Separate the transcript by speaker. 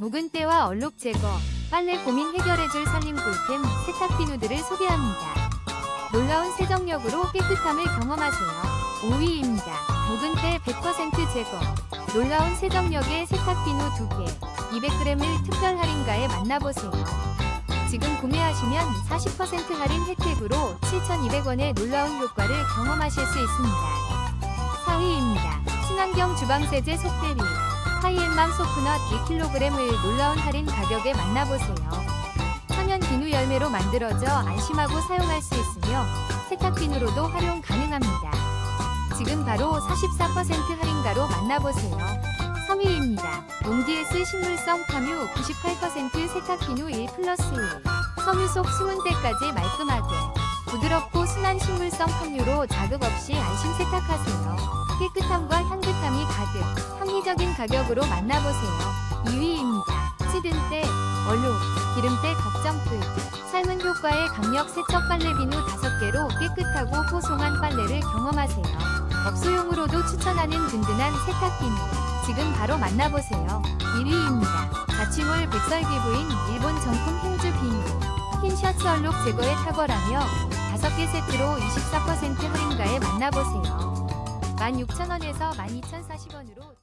Speaker 1: 묵은 때와 얼룩 제거, 빨래 고민 해결해줄 살림 꿀템 세탁 비누들을 소개합니다. 놀라운 세정력으로 깨끗함을 경험하세요. 5위입니다. 묵은 때 100% 제거. 놀라운 세정력의 세탁 비누 2개, 200g을 특별 할인가에 만나보세요. 지금 구매하시면 40% 할인 혜택으로 7,200원의 놀라운 효과를 경험하실 수 있습니다. 4위입니다. 친환경 주방세제 속대리 하이엔맘 소프넛 2kg을 놀라운 할인 가격에 만나보세요. 천연 비누 열매로 만들어져 안심하고 사용할 수 있으며 세탁 비누로도 활용 가능합니다. 지금 바로 44% 할인가로 만나보세요. 3위입니다. 옴디에스 식물성 파뮤 98% 세탁 비누 1 플러스 1 섬유 속 수분때까지 말끔하게 부드럽고 순한 식물성 섬유로 자극 없이 안심 세탁하세요. 깨끗함과 향긋 함이 가득 합리적인 가격으로 만나보세요. 2위입니다. 찌든 때, 얼룩, 기름때 걱정 끝. 삶은 효과의 강력 세척 빨래 비누 5개로 깨끗하고 포송한 빨래를 경험하세요. 업소용으로도 추천하는 든든한 세탁 비누. 지금 바로 만나보세요. 1위입니다. 자취몰 백설기부인 일본 정품 행주 비누. 흰 셔츠 얼룩 제거에 탁월하며 5개 세트로 24% 할인가에 만나보세요. 16,000원에서 12,040원으로